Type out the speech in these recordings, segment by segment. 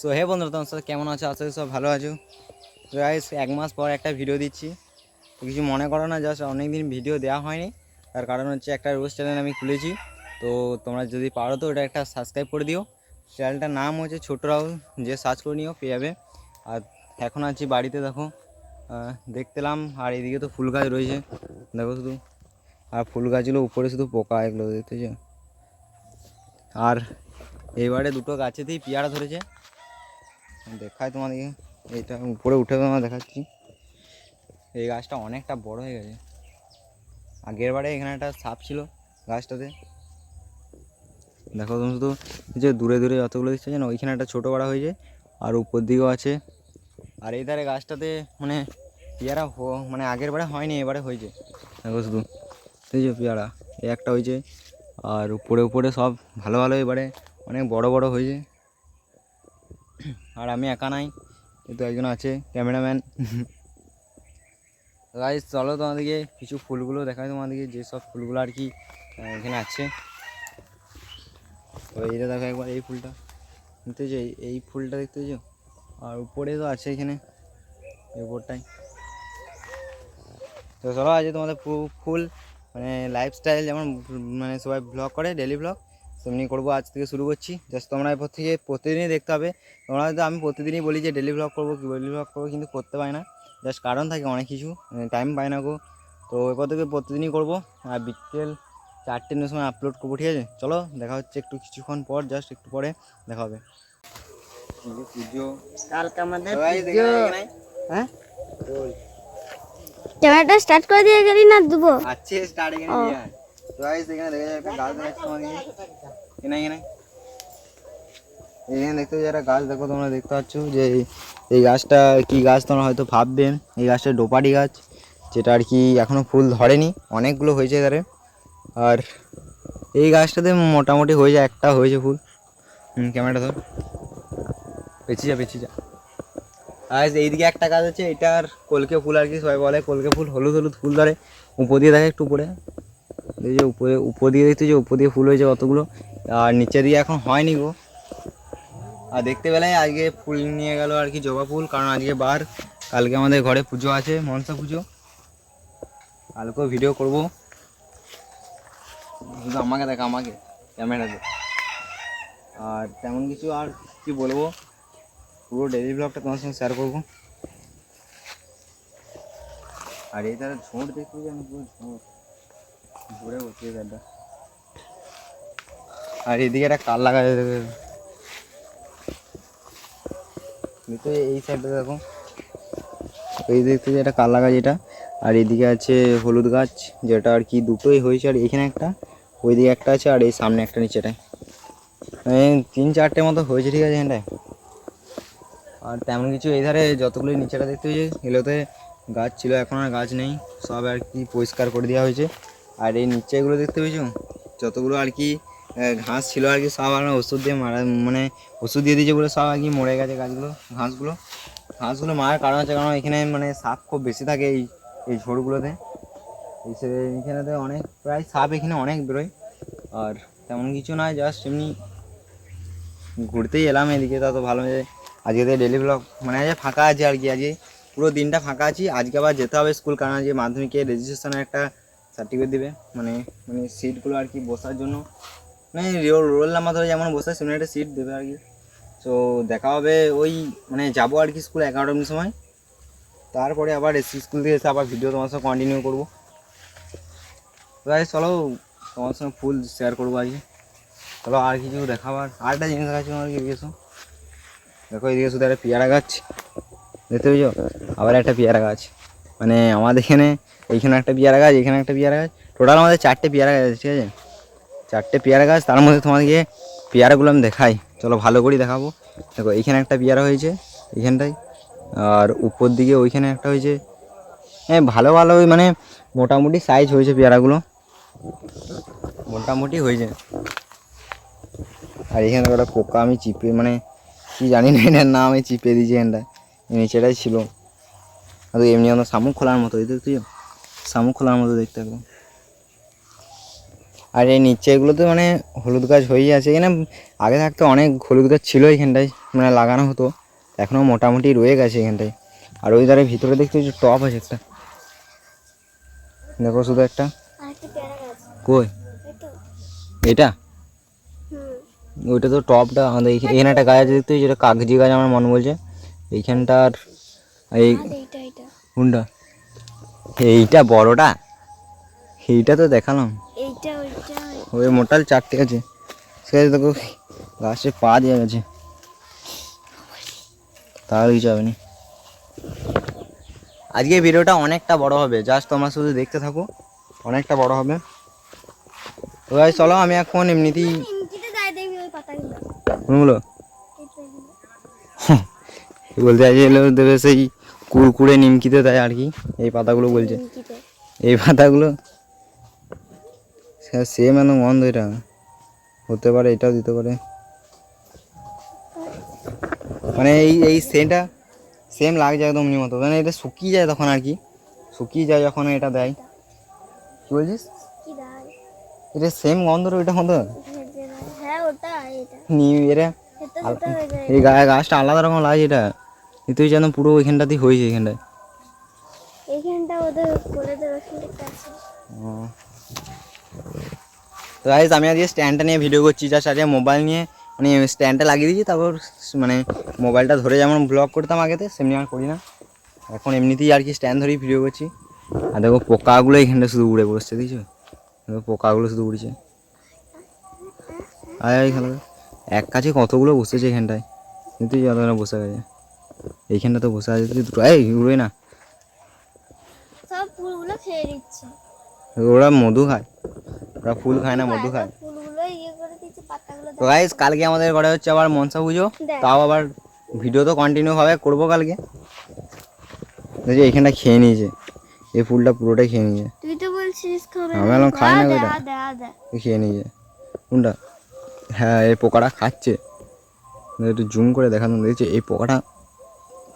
So hey বন্ধুরা, তোমার সাথে কেমন আছো? আশা সব ভালো আছো। তো গাইস এক মাস পর একটা ভিডিও দিচ্ছি। কিছু মনে করো না জাস্ট অনেক দিন ভিডিও দেওয়া হয়নি। তার কারণ হচ্ছে একটা রোজ চ্যানেল আমি খুলেছি। তো তোমরা যদি পারো তো ওটা একটা সাবস্ক্রাইব করে দিও। চ্যানেলটার নাম হচ্ছে ছোট রাহুল, যে সার্চ করে নিও, পেয়ে যাবে। আর এখন আছি বাড়িতে, দেখো। দেখতেলাম, আর এদিকে তো ফুল গাছ রয়েছে। দেখো শুধু। আর ফুল গাছগুলো উপরে শুধু পোকা, এগুলো দেখতেছো? আর এবারে দুটো গাছেতেই পেয়ারা ধরেছে। দেখায় তোমাদেরকে। এইটা উপরে উঠে তোমার দেখাচ্ছি। এই গাছটা অনেকটা বড় হয়ে গেছে। আগের বারে এখানে একটা সাপ ছিল গাছটাতে। দেখো তুমি শুধু যে দূরে দূরে যতগুলো দিচ্ছে না ওইখানে একটা ছোটো বড়া হয়েছে, আর উপর দিকেও আছে। আর এই ধারে গাছটাতে মানে পেয়ারা মানে আগের বারে হয়নি, এবারে হয়েছে। দেখো শুধু, এই যে পেয়ারা, এই একটা হয়েছে। আর উপরে উপরে সব ভালো ভালো এবারে অনেক বড় বড় হয়েছে। আর আমি একা নাই কিন্তু একজন আছে, ক্যামেরাম্যান। গাইজ চলো তোমাদেরকে কিছু ফুলগুলো দেখায় তোমাদেরকে যেসব ফুলগুলো আর কি এখানে আছে। তো এইটা দেখো একবার, এই ফুলটা। দেখতে যে, এই ফুলটা দেখতে পেয়েছ আর উপরে তো আছে এখানে উপরটাই। তো চলো, আজ তোমাদের ফুল মানে লাইফস্টাইল যেমন মানে সবাই ব্লগ করে ডেলি ব্লগ তেমনি করব আজ থেকে শুরু করছি। জাস্ট তোমরা এরপর থেকে প্রতিদিনই দেখতে হবে তোমরা হয়তো আমি প্রতিদিনই বলি যে ডেলি ব্লগ করব কি ডেলি ব্লগ করব কিন্তু করতে পারি না। জাস্ট কারণ থাকে অনেক কিছু টাইম পাই না গো। তো এরপর থেকে প্রতিদিনই করব আর বিকেল চারটের সময় আপলোড করব ঠিক আছে? চলো দেখা হচ্ছে একটু কিছুক্ষণ পর জাস্ট একটু পরে দেখা হবে। পুজো কালকে আমাদের পুজো। নাও, দেখে নাও। হ্যাঁ। ক্যামেরাটা স্টার্ট করে দিয়ে গেলি না দেবো? আছে স্টার্ট এখানে। তো এখানে দেখা যায় একটা গাছ দেখাচ্ছি তোমাকে এখানে দেখতে যারা গাছ দেখো, তোমরা দেখতে পাচ্ছ যে এই- গাছটা কি গাছ তোমরা হয়তো ভাববে এই গাছটা ডোপাটি গাছ, যেটা আর কি এখনও ফুল ধরেনি, অনেকগুলো হয়েছে এধারে আর এই গাছটাতে মোটামুটি হয়ে যায় একটা হয়েছে ফুল। ক্যামেরাটা ধর। পেছিয়ে যা পেছিয়ে যা। আর এইদিকে একটা গাছ আছে, এটার কলকে ফুল আর কি সবাই বলে, কলকে ফুল হলুদ হলুদ ফুল ধরে, উপর দিয়ে দেখে একটু উপরে। এই যে উপরে, উপর দিয়ে দেখতে যে উপর দিয়ে ফুল হয়েছে কতগুলো, আর নিচে দিয়ে এখন হয়নি গো। আর দেখতে পেলাই আজকে ফুল নিয়ে গেল আর কি জবা ফুল, কারণ আজকে বার, কালকে আমাদের ঘরে পুজো আছে, মনসা পুজো। কালকেও ভিডিও করব। শুধু আমাকে দেখ, আমাকে ক্যামেরাতে আর তেমন কিছু আর কি বলব, পুরো ডেলি ব্লগটা তোমার সঙ্গে শেয়ার করব। আর এই তারা ঝোঁট দেখতে আমি পুরো ঝোঁট। ঘুরে আর এদিকে একটা কাল লাগা দেখো এই সাইডটা দেখো। এই দিক থেকে একটা কাল লাগা যেটা। আর এদিকে আছে হলুদ গাছ, যেটা আর কি দুটোই হয়েছে। আর এখানে একটা, ওইদিকে একটা আছে, আর এই সামনে একটা নিচেটায়। তিন চারটে মতো হয়েছে, ঠিক আছে, এখানটায়। আর তেমন কিছু এই ধারে যতগুলো নিচেটা দেখতে হয়েছে, এগুলোতে গাছ ছিল, এখন আর গাছ নেই। সব আর কি পরিষ্কার করে দেওয়া হয়েছে। আর এই নিচেগুলো দেখতে পেয়েছ? যতগুলো আর কি ঘাস ছিল আর কি, সব আমরা ওষুধ দিয়ে মারা মানে ওষুধ দিয়ে দিয়েছে বলে সব আর কি মরে গেছে গাছগুলো, ঘাসগুলো। ঘাসগুলো মারার কারণ আছে কারণ এখানে মানে সাপ খুব বেশি থাকে এই এই ঝোড়গুলোতে। এখানেতে অনেক, প্রায় সাপ এখানে অনেক বেরোয়। আর তেমন কিছু নয়, জাস্ট এমনি ঘুরতেই এলাম এদিকে তত ভালো যে আজকে তো ডেলি ব্লগ মানে আজকে ফাঁকা আছে আর কি, আজকে পুরো দিনটা ফাঁকা আছি। আজকে আবার যেতে হবে স্কুল, কারণ আজকে মাধ্যমিকের রেজিস্ট্রেশনের একটা সার্টিফিকেট দেবে। মানে মানে সিটগুলো আর কি বসার জন্য। মানে রোল নাম্বার ধরে যেমন বসে সেমনি একটা সিট দেবে আর কি। তো দেখা হবে ওই মানে যাব আর কি স্কুল এগারোটার সময়। তারপরে আবার এসি স্কুল থেকে এসে আবার ভিডিও তোমার সঙ্গে কন্টিনিউ করব। তো guys, চলো তোমার সঙ্গে ফুল শেয়ার করব আজকে চলো আর কিছু দেখাবার আরেকটা জিনিস দেখাচ্ছি তোমার কি এসো। দেখো এদিকে শুধু একটা পেয়ারা গাছ। দেখতে পেয়েছ? আবার একটা পেয়ারা গাছ। মানে আমাদের এখানে, এইখানে একটা পেয়ারা গাছ এখানে একটা পেয়ারা গাছ। টোটাল আমাদের চারটে পেয়ারা গাছ আছে, ঠিক আছে? চারটে পেয়ারা গাছ, তার মধ্যে তোমাদেরকে পেয়ারাগুলো আমি দেখাই। চলো ভালো করেই দেখাবো। দেখো, এইখানে একটা পেয়ারা হয়েছে, এইখানটায়। আর উপর দিকে ওইখানে একটা হয়েছে। হ্যাঁ ভালো ভালো মানে মোটামুটি সাইজ হয়েছে পেয়ারাগুলো। মোটামুটি হয়েছে। আর এখানে একটা পোকা আমি চিপে মানে কি জানি না, এটার নাম আমি চিপে দিয়েছি এখানটায়। নিচেটাই ছিল। আর এমনি আমাদের শামুক খোলার মতো এই তুই শামুক খোলার মতো দেখতে একদম। আর এই নিচে এগুলো তো মানে হলুদ গাছ হয়েই আছে এখানে আগে থাকতে অনেক হলুদ গাছ ছিল এখানটায় মানে লাগানো হতো এখনও মোটামুটি রয়ে গেছে এখানটায়। আর ওই ধারে ভিতরে দেখতে যে টপ আছে একটা। দেখো শুধু একটা। কই? এটা? ওইটা তো টপটা আমাদের এখানে একটা গাছ আছে দেখতে যেটা কাগজি গাছ আমার মন বলছে। এইখানটার এই কোনটা এইটা বড়টা? এইটা তো দেখালাম। এইটা ওইটা। ওই মোটাল চারটে আছে। সে দেখো গাছে পা দিয়ে গেছে। তাহলে কিছু হবে না। আজকে ভিডিওটা অনেকটা বড় হবে। জাস্ট তোমার শুধু দেখতে থাকো। অনেকটা বড় হবে। তো ভাই চলো আমি এখন এমনিতেই এগুলো। বলতে চাইছে এগুলো দেবে সেই কুড়কুড়ে নিমকিতে দেয় আর কি। এই পাতাগুলো বলছে। এই পাতাগুলো? সেম এত গন্ধ এটা। হতে পারে এটাও দিতে পারে। মানে এই এই সেন্টটা সেম লাগছে একদম নিমত মানে এটা শুকিয়ে যায় তখন আর কি। শুকিয়ে যায় যখন এটা দেয়। কি বলছিস? এটা সেম গন্ধ ওইটা গন্ধ? হ্যাঁ ওটা এটা। হয়ে এই গায়ে গাছটা আলাদা রকম লাগছে এটা। কিন্তু যেন পুরো ওইখানটাতেই হয়েছে এখানটায়। এইখানটা ওদের। তো গাইজ আমি আজকে স্ট্যান্ডটা নিয়ে ভিডিও করছি জাস্ট আজকে মোবাইল নিয়ে মানে স্ট্যান্ডটা লাগিয়ে দিয়েছি তারপর মানে মোবাইলটা ধরে যেমন ব্লগ করতাম আগেতে সেমনি আর করি না। এখন এমনিতেই আর কি স্ট্যান্ড ধরেই ভিডিও করছি। আর দেখো পোকাগুলো এখানটা শুধু উড়ে বসছে দেখছ? দেখো পোকাগুলো শুধু উড়ছে। আয় খেলা এক কাছে কতগুলো বসেছে এখানটায়। কিন্তু যত না বসে গেছে। এইখানটা তো বসে আছে দুটো। এই উড়বে না। সব ফুলগুলো খেয়ে নিচ্ছে। ওরা মধু খায়। ওরা ফুল খায় না মধু খায়। ইয়ে করে দিচ্ছে পাতাগুলো তো গাইজ কালকে আমাদের ঘরে হচ্ছে আবার মনসা পুজো। তাও আবার ভিডিও তো কন্টিনিউ হবে করব কালকে। দেখছি এইখানটা খেয়ে নিয়েছে। এই ফুলটা পুরোটাই খেয়ে নিয়েছে। তুই তো বলছিস খাবে আমি বললাম খাই না এই খেয়ে নিয়েছে। কোনটা? হ্যাঁ এই পোকাটা খাচ্ছে। একটু জুম করে দেখানো। দেখছি এই পোকাটা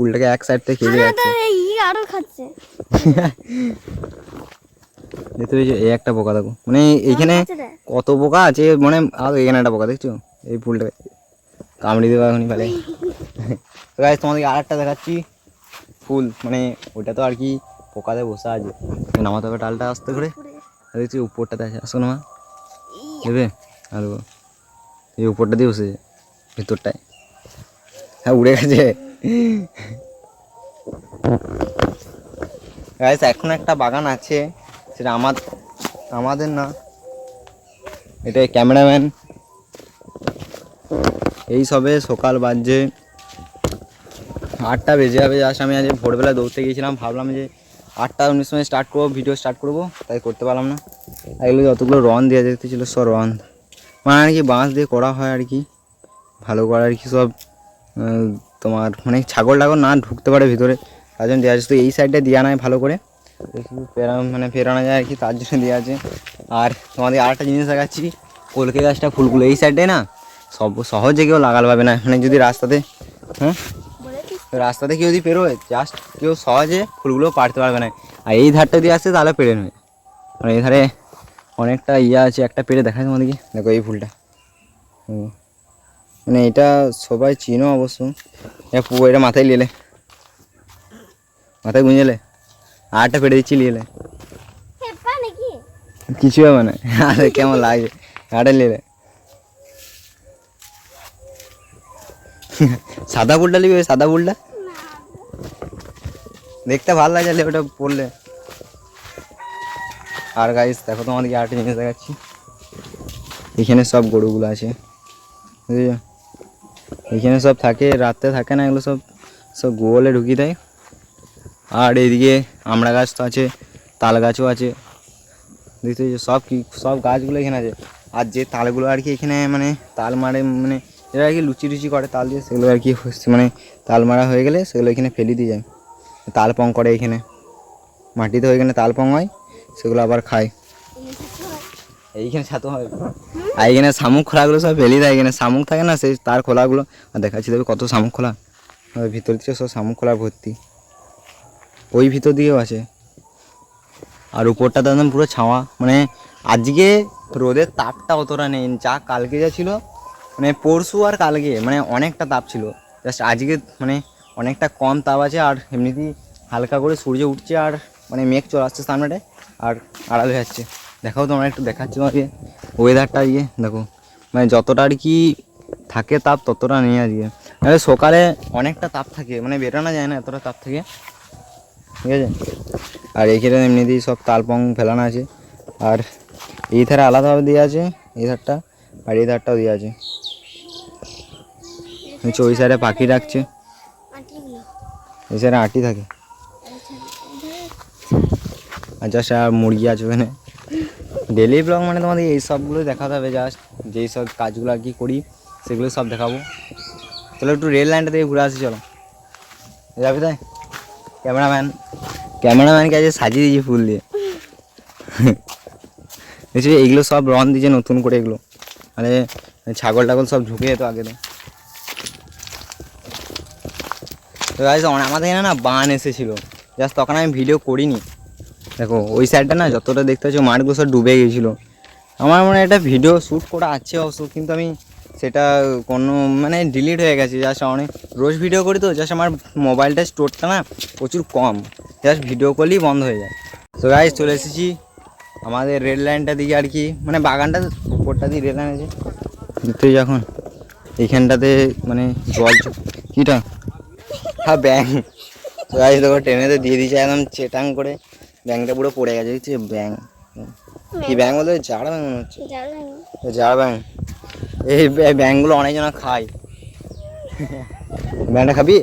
ফুলটাকে এক সাইড থেকে খেয়ে যাচ্ছে। এই আরও খাচ্ছে। দেখতে পেয়েছ? এই একটা পোকা দেখো। মানে এইখানে কত পোকা আছে মানে আর এখানে একটা পোকা দেখছ? এই ফুলটাকে। কামড়ি দেবো এখনই ফেলে। তোমাদেরকে আর একটা দেখাচ্ছি। ফুল মানে ওটা তো আর কি পোকাতে বসে আছে। নামাতে হবে ডালটা আস্তে করে। দেখছি উপরটাতে আছে আসো না দেবে? আর এই উপরটা দিয়ে বসেছে ভেতরটায়। হ্যাঁ উড়ে গেছে। গাইজ এখন একটা বাগান আছে। সেটা আমার আমাদের না। এটা ক্যামেরাম্যান। এই সবে সকাল বাজছে। আটটা বেজে যাবে। জাস্ট আমি আজ ভোরবেলা দৌড়তে গিয়েছিলাম। ভাবলাম যে আটটা উনিশ সময় স্টার্ট করব ভিডিও স্টার্ট করব। তাই করতে পারলাম না। আর এগুলো যতগুলো রন দেওয়া যেতে ছিল সব রন। মানে আর কি বাঁশ দিয়ে করা হয় আর কি। ভালো করে আর কি সব তোমার মানে ছাগল টাগল না ঢুকতে পারে ভিতরে। তার জন্য দেওয়া আছে। তো এই সাইডটা দেওয়া নয় ভালো করে। ফেরা মানে ফেরানো যায় আর কি তার জন্য দেওয়া আছে। আর তোমাদের আর একটা জিনিস দেখাচ্ছি। কলকে গাছটা ফুলগুলো এই সাইডে না? সব সহজে কেউ লাগাল পাবে না। মানে যদি রাস্তাতে হ্যাঁ? রাস্তাতে কেউ যদি পেরোয় জাস্ট কেউ সহজে ফুলগুলো পারতে পারবে না। আর এই ধারটা দিয়ে আসছে তাহলে পেরে নেবে। আর এই ধারে অনেকটা ইয়ে আছে, একটা পেরে দেখায় তোমাদেরকে। দেখো এই ফুলটা। হুম। মানে এটা সবাই চিনো অবশ্য। এটা মাথায় নিলে মাথায় গুঁজেলে একটা পেরে দিচ্ছি নিলে কিছু হবে না। আরে কেমন লাগে? আরে নিলে সাদা ফুলটা নিবি ওই সাদা ফুলটা? দেখতে ভালো লাগে ওটা পড়লে আর গাইস দেখো তোমাদেরকে আরেকটা জিনিস দেখাচ্ছি। এখানে সব গরুগুলো আছে। বুঝেছ? এখানে সব থাকে রাত্রে থাকে না, এগুলো সব সব গোয়ালে ঢুকিয়ে দেয়। আর এইদিকে আমড়া গাছ তো আছে, তাল গাছও আছে। দেখতে সব কি, সব গাছগুলো এখানে আছে। আর যে তালগুলো আর কি এখানে মানে তাল মারে মানে এরা আর কি লুচি টুচি করে তাল দিয়ে, সেগুলো আর কি মানে তাল মারা হয়ে গেলে সেগুলো এখানে ফেলে দিয়ে যায়। তাল পং করে এখানে। মাটিতে এখানে তাল পং হয়, সেগুলো আবার খায়। এইখানে ছাতু হয়। আর এখানে শামুক খোলাগুলো সব ফেলে দেয়। এখানে শামুক থাকে না, সেই তার খোলাগুলো। আর দেখাচ্ছি দেবে কত শামুক খোলা। ভিতর দিকে সব শামুক খোলা ভর্তি। ওই ভিতর দিকেও আছে। আর উপরটা তো একদম পুরো ছাওয়া। মানে আজকে রোদের তাপটা অতটা নেই। যা কালকে যা ছিল মানে পরশু আর কালকে মানে অনেকটা তাপ ছিল। জাস্ট আজকে মানে অনেকটা কম তাপ আছে। আর এমনিতেই হালকা করে সূর্য উঠছে আর মানে মেঘ চলে আসছে সামনেটায়। আর আড়াল হয়ে যাচ্ছে। দেখাও তোমরা একটু দেখাচ্ছি তোমাকে। ওয়েদারটা ইয়ে দেখো। মানে যতটা আর কি থাকে তাপ ততটা নেই আজকে। নাহলে সকালে অনেকটা তাপ থাকে মানে বেরোনো যায় না এতটা তাপ থাকে। ঠিক আছে? আর এইখানে এমনিতেই সব তালপং ফেলানো আছে। আর এই ধারে আলাদাভাবে দেওয়া আছে এই ধারটা আর এই ধারটাও দেওয়া আছে। হচ্ছে ওই সাইডে পাখি রাখছে এই সাইডে আটি থাকে। আর জাস্ট আর মুরগি আছে ওখানে। ডেলি ব্লগ মানে তোমাদের এই সবগুলো দেখাতে হবে জাস্ট যেই সব কাজগুলো আর কি করি সেগুলো সব দেখাবো। চলো একটু রেল লাইনটা থেকে ঘুরে আসি, চলো। যাবি তাই ক্যামেরাম্যান ক্যামেরাম্যানকে আজকে সাজিয়ে দিয়েছি ফুল দিয়ে। দেখছি, এইগুলো সব রন দিয়েছে নতুন করে এগুলো। মানে ছাগল টাগল সব ঢুকে যেত আগে তো। তো আমাদের এখানে না বান এসেছিল। জাস্ট তখন আমি ভিডিও করিনি। দেখো, ওই সাইডটা না যতটা দেখতে পাচ্ছ, মাঠগুলো সব ডুবে গিয়েছিল আমার মনে একটা ভিডিও শ্যুট করা আছে অবশ্য, কিন্তু আমি সেটা কোনো মানে ডিলিট হয়ে গেছে। জাস্ট অনেক রোজ ভিডিও করি তো জাস্ট আমার মোবাইলটা স্টোরটা না প্রচুর কম। জাস্ট ভিডিও করলেই বন্ধ হয়ে যায়। তো গাইজ চলে এসেছি আমাদের রেড লাইনটা দিকে আর কি। মানে বাগানটা উপরটা দিয়ে রেল লাইন আছে তুই যখন এইখানটাতে মানে জল কিটা? হ্যাঁ ব্যাং তো গাইজ দেখো, ট্রেনেতে দিয়ে দিয়েছে একদম চেটাং করে। ব্যাংটা পুরো পড়ে গেছে দেখছি ব্যাং কি ব্যাং বলতে? জাড় ব্যাং মনে হচ্ছে। জাড় ব্যাং এই ব্য- ব্যাংগুলো অনেকজন খায়। ব্যাংটা খাবি?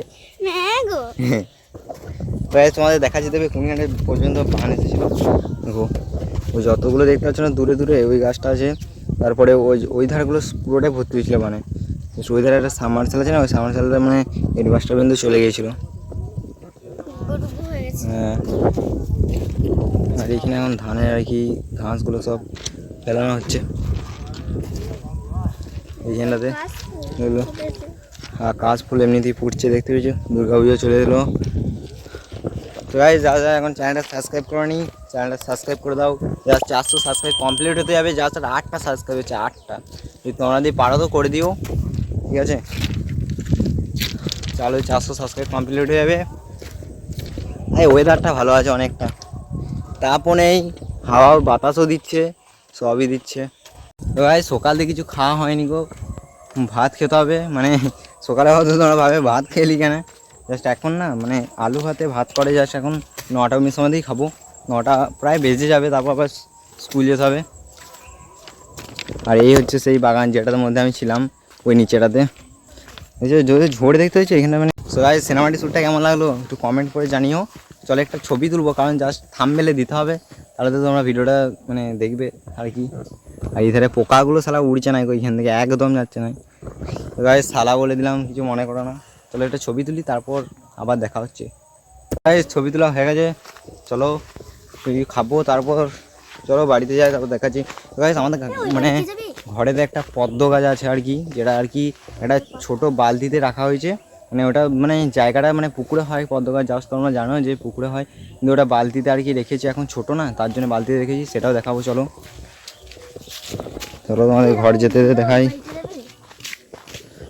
প্রায় তোমাদের দেখা যেতে হবে কোনখানে পর্যন্ত বান এসেছিল। দেখো ওই যতগুলো দেখতে পাচ্ছ না দূরে দূরে ওই গাছটা আছে। তারপরে ওই ওই ধারগুলো পুরোটাই ভর্তি হয়েছিল মানে। ওই ধারে একটা সামারসেল আছে না ওই সামারসেলটা মানে এই পর্যন্ত চলে গিয়েছিল। হয়ে হ্যাঁ। আর এখানে এখন ধানের আর কি ঘাসগুলো সব ফেলানো হচ্ছে। এইখানটাতে এগুলো, আর কাশ ফুল এমনিতেই ফুটছে, দেখতে পেয়েছ? দুর্গা পুজো চলে এলো। তো গাই যা যা এখন চ্যানেলটা সাবস্ক্রাইব করে নি চ্যানেলটা সাবস্ক্রাইব করে দাও। জাস্ট চারশো সাবস্ক্রাইব কমপ্লিট হতে যাবে জাস্ট আর আটটা সাবস্ক্রাইব হচ্ছে, আটটা। যদি তোমরা দিয়ে পারো তো করে দিও, ঠিক আছে? চালু চারশো সাবস্ক্রাইব কমপ্লিট হয়ে যাবে। এই ওয়েদারটা ভালো আছে অনেকটা। তাপও নেই হাওয়া বাতাসও দিচ্ছে, সবই দিচ্ছে। তো ভাই, সকাল থেকে কিছু খাওয়া হয়নি গো। ভাত খেতে হবে মানে সকালে হয়তো তোমরা ভাবে ভাত খেলি কেন? জাস্ট এখন না মানে আলু ভাতে ভাত করে জাস্ট এখন নটা উনিশ সময়তেই খাব। নটা প্রায় বেজে যাবে, তারপর আবার স্কুল যেতে হবে। আর এই হচ্ছে সেই বাগান যেটার মধ্যে আমি ছিলাম, ওই নিচেটাতে। যদি ঝোড় দেখতে হচ্ছে এখানে মানে সবাই সিনেমাটি শ্যুটটা কেমন লাগল একটু কমেন্ট করে জানিও। চলো একটা ছবি তুলবো কারণ জাস্ট থামবেলে দিতে হবে। তাহলে তো তোমরা ভিডিওটা মানে দেখবে আর কি। আর এই ধারে পোকাগুলো সালা উড়ছে না ওইখান থেকে একদম যাচ্ছে না। তো গায়ে সালা বলে দিলাম কিছু মনে করো না। চলো একটা ছবি তুলি তারপর আবার দেখা হচ্ছে। গাইস ছবি তোলা হয়ে গেছে। চলো তুই খাব তারপর চলো বাড়িতে যাই তারপর দেখাচ্ছি। তো গাইস আমাদের মানে ঘরেতে একটা পদ্ম গাছ আছে আর কি যেটা আর কি একটা ছোট বালতিতে রাখা হয়েছে। মানে ওটা মানে জায়গাটা মানে পুকুরে হয় পদ্ম যাস তোমরা জানো যে পুকুরে হয়। কিন্তু ওটা বালতিতে আর কি রেখেছি, এখন ছোট না, তার জন্য বালতিতে রেখেছি, সেটাও দেখাবো, চলো। চলো তোমাদের ঘর যেতে যেতে দেখাই।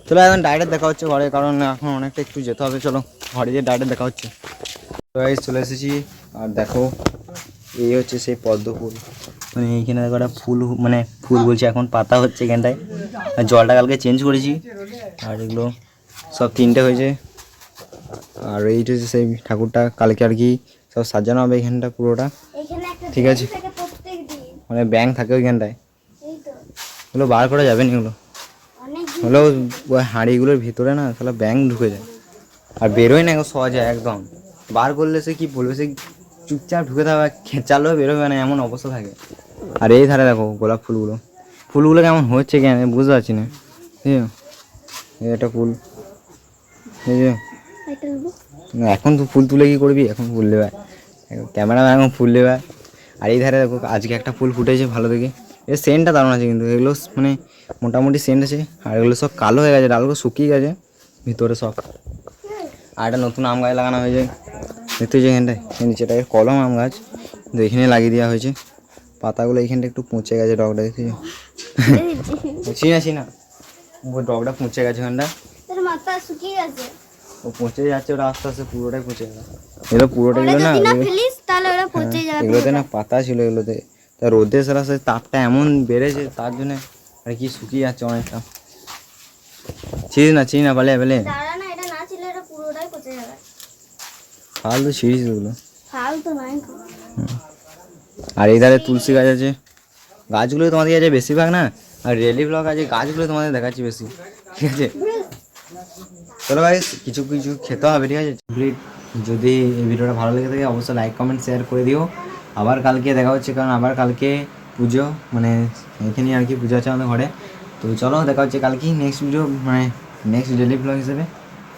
চলো এখন ডাইরেক্ট দেখা হচ্ছে ঘরে, কারণ এখন অনেকটা একটু যেতে হবে, চলো। ঘরে যেয়ে ডাইরেক্ট দেখা হচ্ছে। চলে এসেছি, আর দেখো, এই হচ্ছে সেই পদ্ম ফুল। মানে এইখানে দেখো একটা ফুল মানে ফুল বলছি এখন, পাতা হচ্ছে এখানটায়। আর জলটা কালকে চেঞ্জ করেছি। আর এগুলো সব তিনটে হয়েছে। আর এইটা হচ্ছে সেই ঠাকুরটা কালকে আর কি সব সাজানো হবে এখানটা পুরোটা। ঠিক আছে। মানে ব্যাংক থাকে ওইখানটায়। এই ওগুলো বার করা যাবে না এগুলো? হলেও ওই হাঁড়িগুলোর ভিতরে না তাহলে ব্যাংক ঢুকে যায়। আর বেরোয় না সহজে একদম। বার করলে সে কি বলবে? সে চুপচাপ ঢুকে থাকবে খেঁচালেও বেরোবে না এমন অবস্থা থাকে। আর এই ধারে দেখো গোলাপ ফুলগুলো। ফুলগুলো কেমন হচ্ছে কেন? বুঝতে পারছি না। ঠিক আছে? এই ফুল। এই এটা নেব এখন তো ফুল তুলে কি করবি? এখন ফুল দেবে। ক্যামেরা এখন ফুল দেবে। আর এই ধারে দেখো আজকে একটা ফুল ফুটেছে ভালো দেখে। এর সেন্টটা দারুণ আছে কিন্তু। এগুলো মানে মোটামুটি সেন্ট আছে। আর এগুলো সব কালো হয়ে গেছে। ডালগুলো শুকিয়ে গেছে। ভিতরে সব। আর একটা নতুন আম গাছ লাগানো হয়েছে। দেখতে হয়েছে এখানটায়। এই নিচেটায় কলম আম গাছ। কিন্তু এখানে লাগিয়ে দেওয়া হয়েছে। পাতাগুলো এইখানটা একটু পচে গেছে ডগটা। দেখছি চিনা চিনা ডগটা পচে গেছে ওখানটা। তোর শুকিয়ে গেছে। ও পচে যাচ্ছে ওটা আস্তে আস্তে পুরোটাই পচে গেল। এগুলো পুরোটা এগুলো না যদি না এগুলো- ফেলিস তাহলে ওরা পচে যাবে এগুলোতে না পাতা ছিল এগুলোতে। তা রোদে সরাসরি তাপটা এমন বেড়েছে তার জন্য আর কি শুকিয়ে যাচ্ছে অনেকটা। ছিঁড়ি না ছিঁড়ি না পালে পেলে দাঁড়া না এটা না ছিল এটা পুরোটাই পচে যাবে। ফালতু ছিঁড়িস তো আর এই ধারে তুলসী গাছ আছে। গাছগুলো তোমাদের কাছে বেশিরভাগ না আর রেলি ব্লক আছে গাছগুলো তোমাদের দেখাচ্ছি বেশি। ঠিক আছে? চলো ভাই কিছু কিছু খেতে হবে, ঠিক আছে? যদি এই ভিডিওটা ভালো লেগে থাকে, অবশ্যই লাইক কমেন্ট শেয়ার করে দিও। আবার কালকে দেখা হচ্ছে, কারণ আবার কালকে পুজো মানে এখানেই আর কি পুজো আছে আমাদের ঘরে। তো চলো, দেখা হচ্ছে কালকে নেক্সট ভিডিও মানে নেক্সট ডেলি ব্লগ হিসেবে।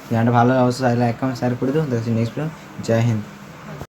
ভিডিওটা ভালো অবশ্যই লাইক কমেন্ট শেয়ার করে দিও। দেখা হচ্ছে নেক্সট ভিডিও জয় হিন্দ।